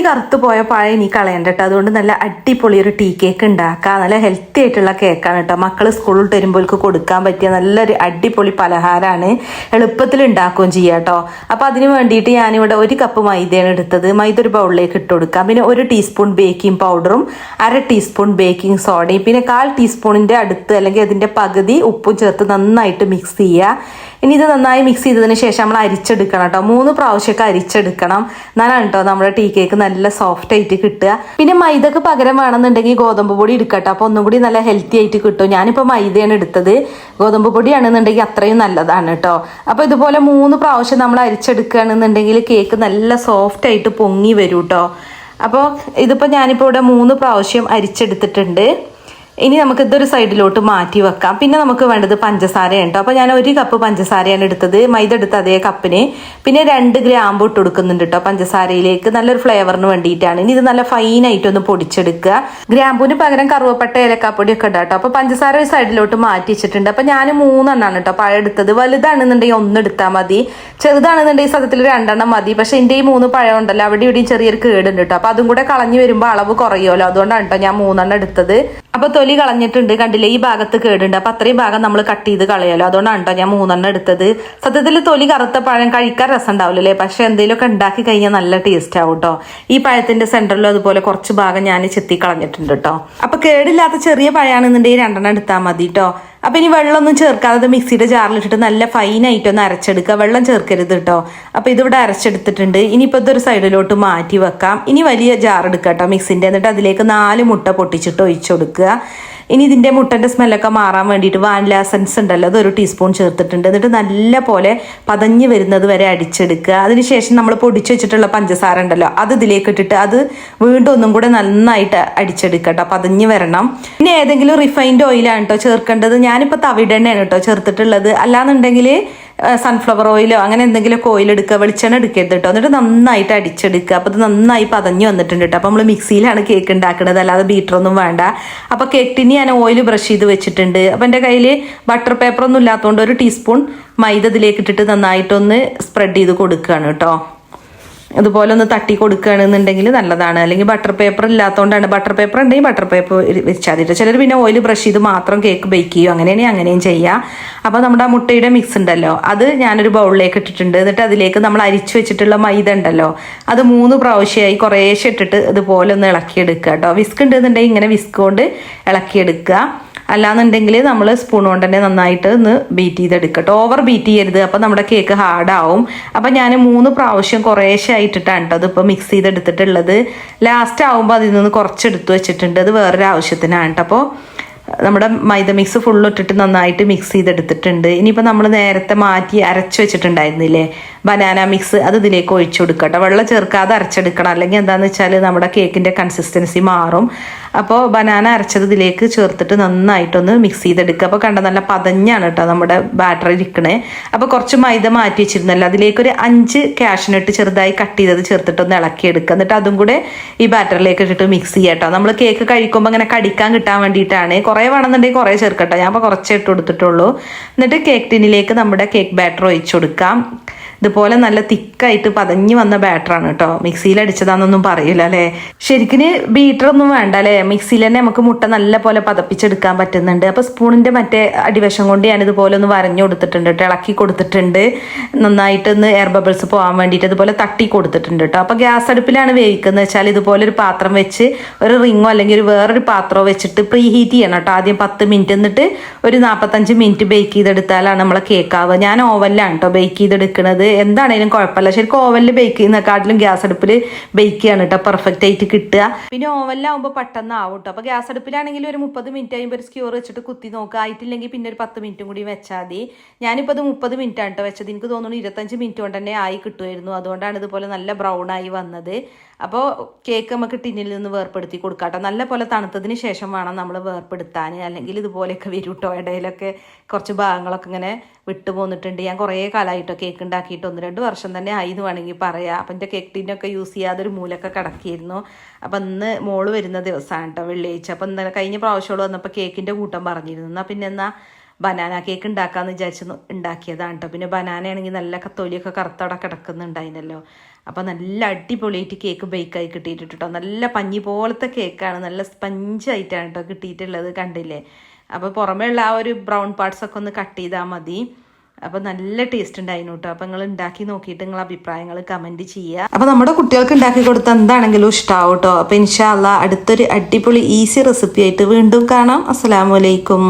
തൊലി കറുത്തു പോയ പഴം ഇനി കളയണ്ട കേട്ടോ അതുകൊണ്ട് നല്ല അടിപൊളി ഒരു ടീ കേക്ക് ഉണ്ടാക്കാം. നല്ല ഹെൽത്തി ആയിട്ടുള്ള കേക്കാണ് കേട്ടോ മക്കൾ സ്കൂളിൽ വരുമ്പോൾക്ക് കൊടുക്കാൻ പറ്റിയ നല്ലൊരു അടിപൊളി പലഹാരമാണ് എളുപ്പത്തിൽ ഉണ്ടാക്കുകയും ചെയ്യാം കേട്ടോ അപ്പോൾ അതിന് വേണ്ടിയിട്ട് ഞാനിവിടെ ഒരു കപ്പ് മൈദയാണ് എടുത്തത്. മൈദ ഒരു ബൗളിലേക്ക് ഇട്ട് കൊടുക്കാം. പിന്നെ ഒരു ടീസ്പൂൺ ബേക്കിംഗ് പൗഡറും അര ടീസ്പൂൺ ബേക്കിംഗ് സോഡയും പിന്നെ കാൽ ടീസ്പൂണിന്റെ അടുത്ത് അല്ലെങ്കിൽ അതിന്റെ പകുതി ഉപ്പും ചേർത്ത് നന്നായിട്ട് മിക്സ് ചെയ്യുക. ഇനി ഇത് നന്നായി മിക്സ് ചെയ്തതിന് ശേഷം നമ്മൾ അരിച്ചെടുക്കണം കേട്ടോ മൂന്ന് പ്രാവശ്യമൊക്കെ അരിച്ചെടുക്കണം. എന്നാലാണ് കേട്ടോ നമ്മുടെ ടീ കേക്ക് സോഫ്റ്റ് ആയിട്ട് കിട്ടുക. പിന്നെ മൈദക്ക് പകരം വേണമെന്നുണ്ടെങ്കിൽ ഗോതമ്പ് പൊടി എടുക്കട്ടെ. അപ്പോൾ ഒന്നും കൂടി നല്ല ഹെൽത്തി ആയിട്ട് കിട്ടും. ഞാനിപ്പോൾ മൈദയാണ് എടുത്തത്. ഗോതമ്പ് പൊടിയാണെന്നുണ്ടെങ്കിൽ അത്രയും നല്ലതാണ് കേട്ടോ അപ്പോൾ ഇതുപോലെ മൂന്ന് പ്രാവശ്യം നമ്മൾ അരിച്ചെടുക്കുകയാണെന്നുണ്ടെങ്കിൽ കേക്ക് നല്ല സോഫ്റ്റ് ആയിട്ട് പൊങ്ങി വരും കേട്ടോ അപ്പോൾ ഇതിപ്പോൾ ഞാനിപ്പോൾ ഇവിടെ മൂന്ന് പ്രാവശ്യം അരിച്ചെടുത്തിട്ടുണ്ട്. ഇനി നമുക്ക് ഇതൊരു സൈഡിലോട്ട് മാറ്റി വെക്കാം. പിന്നെ നമുക്ക് വേണ്ടത് പഞ്ചസാരയാണ് കേട്ടോ അപ്പോൾ ഞാൻ ഒരു കപ്പ് പഞ്ചസാരയാണ് എടുത്തത്. മൈദ എടുത്ത അതേ കപ്പിന് പിന്നെ രണ്ട് ഗ്രാമ്പ് ഇട്ട് കൊടുക്കുന്നുണ്ട് കേട്ടോ പഞ്ചസാരയിലേക്ക്. നല്ലൊരു ഫ്ലേവറിന് വേണ്ടിയിട്ടാണ്. ഇനി ഇത് നല്ല ഫൈനായിട്ടൊന്ന് പൊടിച്ചെടുക്കുക. ഗ്രാമ്പൂന് പകരം കറുവപ്പട്ട ഏലക്കാപ്പൊടി ഒക്കെ ഇടാം കേട്ടോ അപ്പോൾ പഞ്ചസാര ഒരു സൈഡിലോട്ട് മാറ്റി വെച്ചിട്ടുണ്ട്. അപ്പോൾ ഞാൻ മൂന്നെണ്ണമാണ് കേട്ടോ പഴം എടുത്തത്. വലുതാണെന്നുണ്ടെങ്കിൽ ഒന്ന് എടുത്താൽ മതി. ചെറുതാണെന്നുണ്ടെങ്കിൽ സത്യത്തിൽ രണ്ടെണ്ണം മതി. പക്ഷെ എന്റെ ഈ മൂന്ന് പഴം ഉണ്ടല്ലോ അവിടെ ഇവിടെയും ചെറിയൊരു കേടുണ്ട് കേട്ടോ അപ്പോൾ അതും കൂടെ കളഞ്ഞു വരുമ്പോൾ അളവ് കുറയുമല്ലോ. അതുകൊണ്ടാണ് കേട്ടോ ഞാൻ മൂന്നെണ്ണം എടുത്തത്. അപ്പൊ തൊലി കളഞ്ഞിട്ടുണ്ട് കണ്ടില്ലേ? ഈ ഭാഗത്ത് കേടുണ്ട്. അപ്പൊ അത്രയും ഭാഗം നമ്മൾ കട്ട് ചെയ്ത് കളയാലോ. അതുകൊണ്ടാണ് കേട്ടോ ഞാൻ മൂന്നെണ്ണം എടുത്തത്. സത്യത്തിൽ തൊലി കറുത്ത പഴം കഴിക്കാൻ രസം ഉണ്ടാവില്ലല്ലേ? പക്ഷെ എന്തെങ്കിലുമൊക്കെ ഉണ്ടാക്കി കഴിഞ്ഞാൽ നല്ല ടേസ്റ്റ് ആവും കേട്ടോ ഈ പഴത്തിന്റെ സെന്ററിലും അതുപോലെ കുറച്ച് ഭാഗം ഞാൻ ചെത്തി കളഞ്ഞിട്ടുണ്ട് കേട്ടോ അപ്പൊ കേടില്ലാത്ത ചെറിയ പഴമാണെന്നുണ്ടെങ്കിൽ രണ്ടെണ്ണം എടുത്താൽ മതി കേട്ടോ അപ്പൊ ഇനി വെള്ളമൊന്നും ചേർക്കാതെ മിക്സിയുടെ ജാറിലിട്ടിട്ട് നല്ല ഫൈനായിട്ട് ഒന്ന് അരച്ചെടുക്കുക. വെള്ളം ചേർക്കരുത് കേട്ടോ അപ്പൊ ഇതിവിടെ അരച്ചെടുത്തിട്ടുണ്ട്. ഇനിയിപ്പോൾ ഇതൊരു സൈഡിലോട്ട് മാറ്റി വെക്കാം. ഇനി വലിയ ജാർ എടുക്കുക കേട്ടോ മിക്സിന്റെ എന്നിട്ട് അതിലേക്ക് നാല് മുട്ട പൊട്ടിച്ചിട്ട് ഒഴിച്ചു കൊടുക്കുക ഇനി ഇതിന്റെ മുട്ടന്റെ സ്മെല്ലൊക്കെ മാറാൻ വേണ്ടിയിട്ട് വാനില എസൻസ് ഉണ്ടല്ലോ അതൊരു ടീസ്പൂൺ ചേർത്തിട്ടുണ്ട്. എന്നിട്ട് നല്ല പോലെ പതഞ്ഞ് വരുന്നത് വരെ അടിച്ചെടുക്കുക. അതിനുശേഷം നമ്മൾ പൊടിച്ചു വെച്ചിട്ടുള്ള പഞ്ചസാര ഉണ്ടല്ലോ അത് ഇതിലേക്ക് ഇട്ടിട്ട് അത് വീണ്ടും ഒന്നും കൂടെ നന്നായിട്ട് അടിച്ചെടുക്കുക കേട്ടോ പതഞ്ഞ് വരണം. പിന്നെ ഏതെങ്കിലും റിഫൈൻഡ് ഓയിലാണ് കേട്ടോ ചേർക്കേണ്ടത്. ഞാനിപ്പോൾ തവിടെണ്ണയാണ് കേട്ടോ ചേർത്തിട്ടുള്ളത്. അല്ലാന്നുണ്ടെങ്കിൽ സൺഫ്ലവർ ഓയിലോ അങ്ങനെ എന്തെങ്കിലുമൊക്കെ ഓയിൽ എടുക്കുക വെളിച്ചെണ്ണ എടുക്കരുത് കേട്ടോ. എന്നിട്ട് നന്നായിട്ട് അടിച്ചെടുക്കുക. അപ്പോൾ ഇത് നന്നായി പതഞ്ഞു വന്നിട്ടുണ്ട് കേട്ടോ. അപ്പോൾ നമ്മൾ മിക്സിയിലാണ് കേക്ക് ഉണ്ടാക്കുന്നത് അല്ലാതെ ബീറ്ററൊന്നും വേണ്ട. അപ്പോൾ കേക്ക് ടിനി ഞാൻ ഓയിൽ ബ്രഷ് ചെയ്ത് വെച്ചിട്ടുണ്ട്. അപ്പോൾ എന്റെ കയ്യിൽ ബട്ടർ പേപ്പറൊന്നും ഇല്ലാത്തതുകൊണ്ട് ഒരു ടീസ്പൂൺ മൈദ ഇതിലേക്ക് ഇട്ടിട്ട് നന്നായിട്ടൊന്ന് സ്പ്രെഡ് ചെയ്ത് കൊടുക്കുകയാണ് കേട്ടോ. അതുപോലെ ഒന്ന് തട്ടി കൊടുക്കുകയാണെന്നുണ്ടെങ്കിൽ നല്ലതാണ്. അല്ലെങ്കിൽ ബട്ടർ പേപ്പർ ഇല്ലാത്തതുകൊണ്ടാണ് ബട്ടർ പേപ്പർ ഉണ്ടെങ്കിൽ ബട്ടർ പേപ്പർ വെച്ചാൽ മതി ചിലർ പിന്നെ ഓയിൽ ബ്രഷ് ചെയ്ത് മാത്രം കേക്ക് ബേക്ക് ചെയ്യും? അങ്ങനെയാണ് അങ്ങനെയും ചെയ്യുക അപ്പോൾ നമ്മുടെ ആ മുട്ടയുടെ മിക്സ് ഉണ്ടല്ലോ. അത് ഞാനൊരു ബൗളിലേക്ക് ഇട്ടിട്ടുണ്ട്. എന്നിട്ട് അതിലേക്ക് നമ്മൾ അരിച്ചു വെച്ചിട്ടുള്ള മൈദ ഉണ്ടല്ലോ. അത് മൂന്ന് പ്രാവശ്യമായി കുറേശ്ശെ ഇട്ടിട്ട് ഇതുപോലെ ഒന്ന് ഇളക്കിയെടുക്കുക കേട്ടോ. വിസ്ക് ഉണ്ടെന്നുണ്ടെങ്കിൽ ഇങ്ങനെ വിസ്ക് കൊണ്ട് ഇളക്കിയെടുക്കുക. അല്ലാന്നുണ്ടെങ്കിൽ നമ്മൾ സ്പൂൺ കൊണ്ട് തന്നെ നന്നായിട്ട് ഒന്ന് ബീറ്റ് ചെയ്തെടുക്കട്ടെ. ഓവർ ബീറ്റ് ചെയ്യരുത്. അപ്പം നമ്മുടെ കേക്ക് ഹാർഡാവും അപ്പം ഞാൻ മൂന്ന് പ്രാവശ്യം കുറേശ്ശെ ആയിട്ടിട്ടാണ് കേട്ടോ അതിപ്പോൾ മിക്സ് ചെയ്തെടുത്തിട്ടുള്ളത്. ലാസ്റ്റ് ആവുമ്പോൾ അതിൽ നിന്ന് കുറച്ചെടുത്ത് വെച്ചിട്ടുണ്ട്. അത് വേറൊരു ആവശ്യത്തിനാണ് കേട്ടോ അപ്പോൾ നമ്മുടെ മൈദ മിക്സ് ഫുള്ള് ഇട്ടിട്ട് നന്നായിട്ട് മിക്സ് ചെയ്തെടുത്തിട്ടുണ്ട്. ഇനിയിപ്പോൾ നമ്മൾ നേരത്തെ മാറ്റി അരച്ച് വെച്ചിട്ടുണ്ടായിരുന്നില്ലേ? ബനാന മിക്സ് അത് ഇതിലേക്ക് ഒഴിച്ചു കൊടുക്കട്ടെ. വെള്ളം ചേർക്കാതെ അരച്ചെടുക്കണം. അല്ലെങ്കിൽ എന്താണെന്ന് വെച്ചാൽ നമ്മുടെ കേക്കിന്റെ കൺസിസ്റ്റൻസി മാറും. അപ്പോൾ ബനാന അരച്ചത് ഇതിലേക്ക് ചേർത്തിട്ട് നന്നായിട്ടൊന്ന് മിക്സ് ചെയ്തെടുക്കുക. അപ്പോൾ കണ്ട നല്ല പതഞ്ഞാണ് കേട്ടോ നമ്മുടെ ബാറ്ററി ഇരിക്കണേ. അപ്പോൾ കുറച്ച് മൈദ മാറ്റി വെച്ചിരുന്നല്ലോ. അതിലേക്കൊരു അഞ്ച് ക്യാഷിനിട്ട് ചെറുതായി കട്ട് ചെയ്തത് ചേർത്തിട്ടൊന്ന് ഇളക്കിയെടുക്കുക. എന്നിട്ട് അതും കൂടെ ഈ ബാറ്ററിലേക്ക് ഇട്ടിട്ട് മിക്സ് ചെയ്യാം കേട്ടോ നമ്മൾ കേക്ക് കഴിക്കുമ്പോൾ അങ്ങനെ കടിക്കാൻ കിട്ടാൻ വേണ്ടിയിട്ടാണ്. കുറേ വേണമെന്നുണ്ടെങ്കിൽ കുറേ ചേർക്കട്ടോ. ഞാൻ അപ്പോൾ കുറച്ചേ ഇട്ട് കൊടുത്തിട്ടുള്ളൂ. എന്നിട്ട് കേക്ക് ടിന്നിലേക്ക് നമ്മുടെ കേക്ക് ബാറ്റർ ഒഴിച്ചു കൊടുക്കാം. ഇതുപോലെ നല്ല തിക്കായിട്ട് പതഞ്ഞു വന്ന ബാറ്ററാണ് കേട്ടോ. മിക്സിയിൽ അടിച്ചതാണെന്നൊന്നും പറയില്ല അല്ലേ? ശരിക്കും ബീറ്റർ ഒന്നും വേണ്ട അല്ലേ? മിക്സിയിൽ തന്നെ നമുക്ക് മുട്ട നല്ല പോലെ പതപ്പിച്ചെടുക്കാൻ പറ്റുന്നുണ്ട്. അപ്പോൾ സ്പൂണിന്റെ മറ്റേ അടിവശം കൊണ്ട് ഞാൻ ഇതുപോലെ ഒന്ന് വരഞ്ഞു കൊടുത്തിട്ടുണ്ട് കേട്ടോ. ഇളക്കി കൊടുത്തിട്ടുണ്ട്. നന്നായിട്ട് ഒന്ന് എയർ ബബിൾസ് പോകാൻ വേണ്ടിയിട്ട് ഇതുപോലെ തട്ടി കൊടുത്തിട്ടുണ്ട് കേട്ടോ. അപ്പോൾ ഗ്യാസ് അടുപ്പിലാണ് വേവിക്കുന്നത്. വെച്ചാൽ ഇതുപോലെ ഒരു പാത്രം വെച്ച് ഒരു റിങ്ങോ അല്ലെങ്കിൽ ഒരു വേറൊരു പാത്രമോ വെച്ചിട്ട് പ്രീ ഹീറ്റ് ചെയ്യണം കേട്ടോ. ആദ്യം പത്ത് മിനിറ്റ് എന്നിട്ട് ഒരു നാൽപ്പത്തഞ്ച് മിനിറ്റ് ബേക്ക് ചെയ്തെടുത്താലാണ് നമ്മളെ കേക്ക് ഞാൻ ഓവനിലാണ് കേട്ടോ ബേക്ക് ചെയ്തെടുക്കുന്നത് എന്താണേലും കുഴപ്പമില്ല. ശരിക്കും ഓവനിൽ ബേക്ക് ചെയ്യുന്നതിനെക്കാട്ടിലും ഗ്യാസ് അടുപ്പിൽ ബേക്ക് ചെയ്യാണ് കേട്ടോ പെർഫെക്റ്റ് ആയിട്ട് കിട്ടുക. പിന്നെ ഓവനിലാവുമ്പോൾ പെട്ടെന്ന് ആവും കേട്ടോ അപ്പോൾ ഗ്യാസ് അടുപ്പിലാണെങ്കിൽ ഒരു മുപ്പത് മിനിറ്റ് കഴിയുമ്പോൾ ഒരു സ്ക്യൂർ വെച്ചിട്ട് കുത്തി നോക്കുക. ആയിട്ടില്ലെങ്കിൽ പിന്നെ ഒരു പത്ത് മിനിറ്റും കൂടി വെച്ചാൽ മതി. ഞാനിപ്പോൾ അത് മുപ്പത് മിനിറ്റ് ആണ് കേട്ടോ വെച്ചത്. എനിക്ക് തോന്നുന്നു ഇരുപത്തഞ്ച് മിനിറ്റ് കൊണ്ട് തന്നെ ആയി കിട്ടുമായിരുന്നു. അതുകൊണ്ടാണ് ഇതുപോലെ നല്ല ബ്രൗൺ ആയി വന്നത്. അപ്പോൾ കേക്ക് നമുക്ക് ടിന്നിൽ നിന്ന് വേർപ്പെടുത്തി കൊടുക്കാട്ടോ. നല്ല പോലെ തണുത്തതിന് ശേഷം വേണം നമ്മൾ വേർപ്പെടുത്താൻ അല്ലെങ്കിൽ ഇതുപോലെയൊക്കെ വരും ഇടയിലൊക്കെ കുറച്ച് ഭാഗങ്ങളൊക്കെ ഇങ്ങനെ വിട്ടു പോന്നിട്ടുണ്ട്. ഞാൻ കുറേ കാലമായിട്ടോ കേക്ക് ഉണ്ടാക്കിയിട്ട്. ഒന്ന് രണ്ട് വർഷം തന്നെ ആയി എന്ന് വേണമെങ്കിൽ പറയാം. അപ്പം എന്റെ കേക്ക് ടിന്നൊക്കെ യൂസ് ചെയ്യാതെ ഒരു മൂലൊക്കെ കിടക്കിയിരുന്നു. അപ്പം ഇന്ന് മോൾ വരുന്ന ദിവസമാണ് കേട്ടോ വെള്ളിയാഴ്ച. അപ്പം ഇന്നലെ കഴിഞ്ഞ പ്രാവശ്യം വന്നപ്പോൾ കേക്കിന്റെ കൂട്ടം പറഞ്ഞിരുന്നു. എന്നാൽ പിന്നെ എന്നാൽ ബനാന കേക്ക് ഉണ്ടാക്കാമെന്ന് വിചാരിച്ച് ഉണ്ടാക്കിയതാണ് കേട്ടോ പിന്നെ ബനാന ആണെങ്കിൽ നല്ല തൊലിയൊക്കെ കറുത്തവിടെ കിടക്കുന്നുണ്ടായിരുന്നല്ലോ അപ്പോൾ നല്ല അടിപൊളിയായിട്ട് കേക്ക് ബേക്കായി കിട്ടിയിട്ടുണ്ട് കേട്ടോ നല്ല പഞ്ഞി പോലത്തെ കേക്കാണ് നല്ല സ്പഞ്ചായിട്ടാണ് കേട്ടോ കിട്ടിയിട്ടുള്ളത് കണ്ടില്ലേ? അപ്പോൾ പുറമേ ഉള്ള ആ ഒരു ബ്രൗൺ പാർട്സൊക്കെ ഒന്ന് കട്ട് ചെയ്താൽ മതി. അപ്പോൾ നല്ല ടേസ്റ്റ് ഉണ്ടായിരുന്നു കേട്ടോ അപ്പോൾ നിങ്ങൾ ഉണ്ടാക്കി നോക്കിയിട്ട് നിങ്ങൾ അഭിപ്രായങ്ങൾ കമന്റ് ചെയ്യുക അപ്പോൾ നമ്മുടെ കുട്ടികൾക്ക് ഉണ്ടാക്കി കൊടുത്ത എന്താണെങ്കിലും ഇഷ്ടമാവും കേട്ടോ അപ്പോൾ ഇൻഷാല്ല അടുത്തൊരു അടിപൊളി ഈസി റെസിപ്പി ആയിട്ട് വീണ്ടും കാണാം. അസ്സലാമു അലൈക്കും.